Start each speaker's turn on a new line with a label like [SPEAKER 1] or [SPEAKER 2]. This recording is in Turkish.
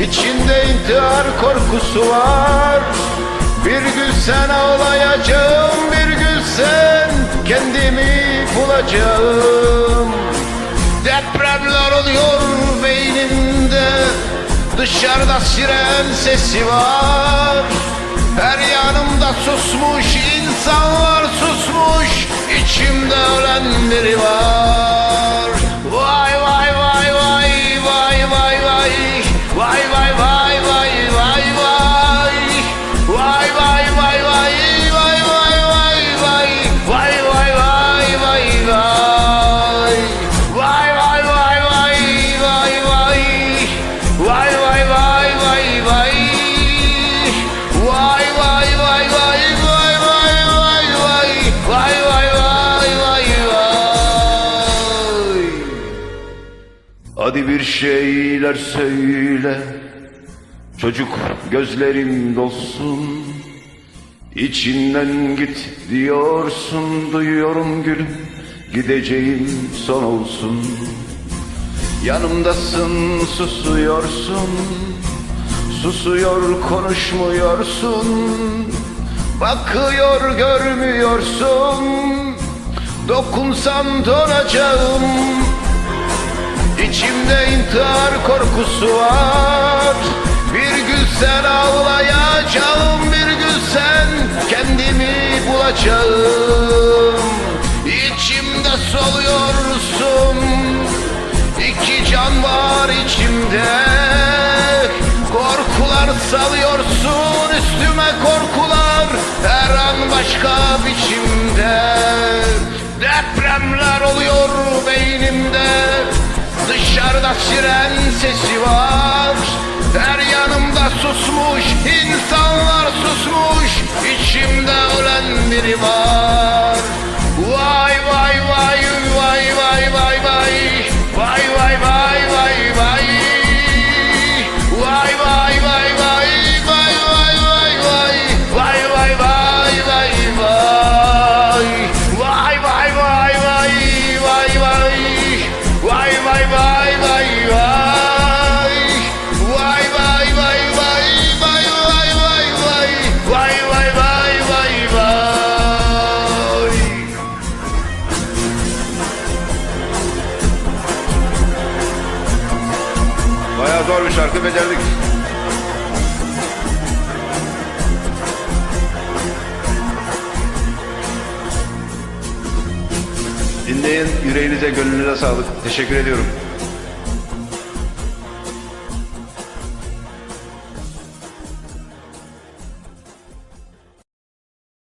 [SPEAKER 1] İçinde intihar korkusu var. Bir gün sen ağlayacağım Bir gün sen kendimi bulacağım. Depremler oluyor beynimde Dışarıda siren sesi var. Her yanımda susmuş insanlar susmuş İçimde ölen biri var Hadi bir şeyler söyle. Çocuk gözlerim dolsun. İçinden git diyorsun Duyuyorum gülüm Gideceğim son olsun. Yanımdasın susuyorsun. Susuyor konuşmuyorsun. Bakıyor görmüyorsun. Dokunsam donacağım İçimde intihar korkusu var. Bir gün sen ağlayacağım Bir gün sen kendimi bulacağım. İçimde soluyorsun İki can var içimde. Korkular salıyorsun üstüme korkular Her an başka biçimde. Depremler oluyor Siren sesi var. Her yanımda susmuş insanlar
[SPEAKER 2] Bayağı zor bir şarkı becerdik.
[SPEAKER 1] Dinleyin yüreğinize gönlünüze sağlık. Teşekkür ediyorum.